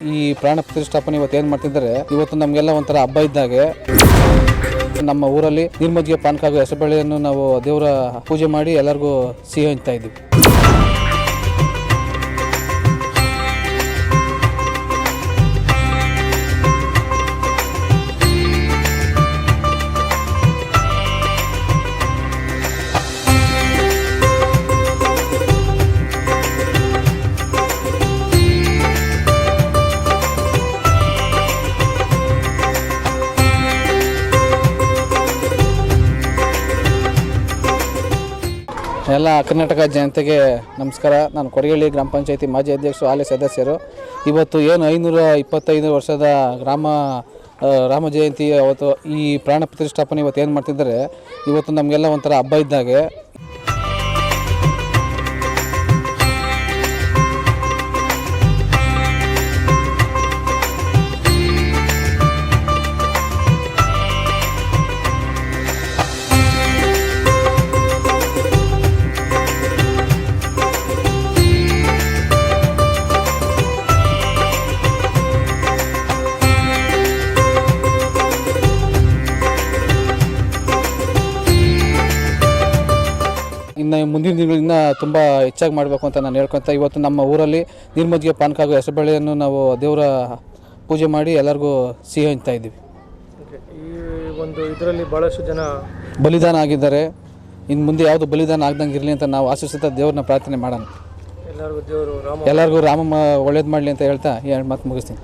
ಈ ಪ್ರಾಣ ಪ್ರತಿಷ್ಠಾಪನೆ ಇವತ್ತು ಏನ್ ಮಾಡ್ತಿದ್ದಾರೆ? ಇವತ್ತು ನಮಗೆಲ್ಲ ಒಂಥರ ಹಬ್ಬ ಇದ್ದಾಗೆ. ನಮ್ಮ ಊರಲ್ಲಿ ನಿರ್ಮಜ್ಜಿಗೆ ಪಾನಕ ಹಾಗೂ ಹೆಸರುಬೇಳೆಯನ್ನು ನಾವು ದೇವರ ಪೂಜೆ ಮಾಡಿ ಎಲ್ಲರಿಗೂ ಸಿಹಿ ಹಂಚ್ತಾ ಇದ್ದೀವಿ. ಎಲ್ಲ ಕರ್ನಾಟಕ ಜನತೆಗೆ ನಮಸ್ಕಾರ. ನಾನು ಕೊರಗಳ್ಳಿ ಗ್ರಾಮ ಪಂಚಾಯತಿ ಮಾಜಿ ಅಧ್ಯಕ್ಷರು, ಹಾಲಿ ಸದಸ್ಯರು. ಇವತ್ತು ಏನು ಐನೂರ ಇಪ್ಪತ್ತೈದು ವರ್ಷದ ಗ್ರಾಮ ರಾಮ ಜಯಂತಿ ಅವತ್ತು ಈ ಪ್ರಾಣ ಪ್ರತಿಷ್ಠಾಪನೆ ಇವತ್ತು ಏನು ಮಾಡ್ತಿದ್ದಾರೆ? ಇವತ್ತು ನಮಗೆಲ್ಲ ಒಂಥರ ಹಬ್ಬ ಇದ್ದಾಗೆ ಇನ್ನು ಮುಂದಿನ ದಿನಗಳಿಂದ ತುಂಬ ಹೆಚ್ಚಾಗಿ ಮಾಡಬೇಕು ಅಂತ ನಾನು ಹೇಳ್ಕೊತ ಇವತ್ತು ನಮ್ಮ ಊರಲ್ಲಿ ನಿರ್ಮಜ್ಜಿಗೆ ಪಾನಕ ಹಾಗೂ ಹೆಸರುಬೇಳೆಯನ್ನು ನಾವು ದೇವರ ಪೂಜೆ ಮಾಡಿ ಎಲ್ಲರಿಗೂ ಸಿಹಿ ಹಂಚ್ತಾ ಇದ್ದೀವಿ. ಈ ಒಂದು ಇದರಲ್ಲಿ ಭಾಳಷ್ಟು ಜನ ಬಲಿದಾನ ಆಗಿದ್ದಾರೆ. ಇನ್ನು ಮುಂದೆ ಯಾವುದು ಬಲಿದಾನ ಆಗ್ದಂಗೆ ಇರಲಿ ಅಂತ ನಾವು ಆಶಿಸುತ್ತಾ ದೇವ್ರನ್ನ ಪ್ರಾರ್ಥನೆ ಮಾಡೋಣ. ಎಲ್ಲರಿಗೂ ದೇವರು ರಾಮ ಎಲ್ಲರಿಗೂ ರಾಮ ಒಳ್ಳೇದು ಮಾಡಲಿ ಅಂತ ಹೇಳ್ತಾ ಎರಡು ಮಾತು ಮುಗಿಸ್ತೀನಿ.